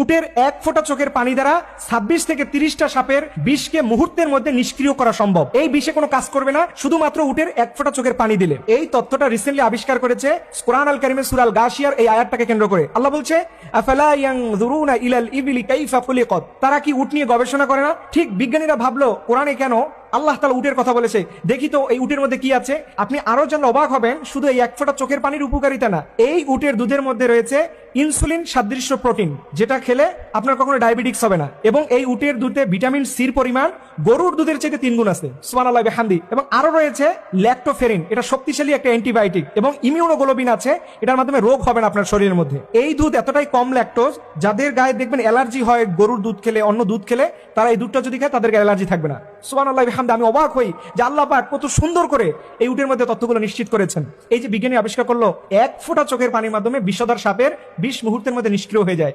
উটের এক ফোঁটা চোখের পানি দ্বারা ছাব্বিশ থেকে তিরিশটা সাপের বিষকে মুহূর্তের মধ্যে নিষ্ক্রিয় করা সম্ভব। এই বিষে কোনো কাজ করবে না, শুধুমাত্র উটের এক ফোঁটা চোখের পানি দিলে। এই তথ্যটা রিসেন্টলি আবিষ্কার করেছে কোরআন আল কারিমের সুরাল গাশিয়ার এই আয়াতটাকে কেন্দ্র করে। আল্লাহ বলছে ইবিলি তারা কি উট নিয়ে গবেষণা করে না? ঠিক বিজ্ঞানীরা ভাবলো, কোরআনে কেন আল্লাহ তালা উটের কথা বলেছে। দেখি তো এই উটের মধ্যে কি আছে? আপনি আরও যেন অবাক হবেন, শুধু এই এক ফোঁটা চোখের পানির উপকারিতা না। এই উটের দুধের মধ্যে রয়েছে ইনসুলিন সাদৃশ্য প্রোটিন, যেটা খেলে আপনার কখনো ডায়াবেটিক্স হবে না। এবং এই উটের দুধে ভিটামিন সির পরিমাণ গরুর দুধের চেয়ে তিন গুণ আছে। সুমান আল্লাহ হান্দি এবং আরও রয়েছে ল্যাক্টোফেরিন এটা শক্তিশালী একটা অ্যান্টিবায়োটিক এবং ইমিউনোগ্লোবিন আছে, এটার মাধ্যমে রোগ হবে না আপনার শরীরের মধ্যে। এই দুধ এতটাই কম ল্যাকটোজ যাদের গায়ে দেখবেন অ্যালার্জি হয়, গরুর দুধ খেলে, অন্য দুধ খেলে, তারা এই দুধটা যদি খায়, তাদের গায়ে অ্যালার্জি থাকবে না। সুমান আল্লাহ হামদে আমি অবাক হই যে আল্লাহ পাক কত সুন্দর করে এই উটের মধ্যে তথ্যগুলো নিশ্চিত করেছেন। এই যে বিজ্ঞানী আবিষ্কার করল, এক ফোঁটা চোখের পানির মাধ্যমে বিষধর সাপের বিশ মুহূর্তের মধ্যে নিষ্ক্রিয় হয়ে যায়।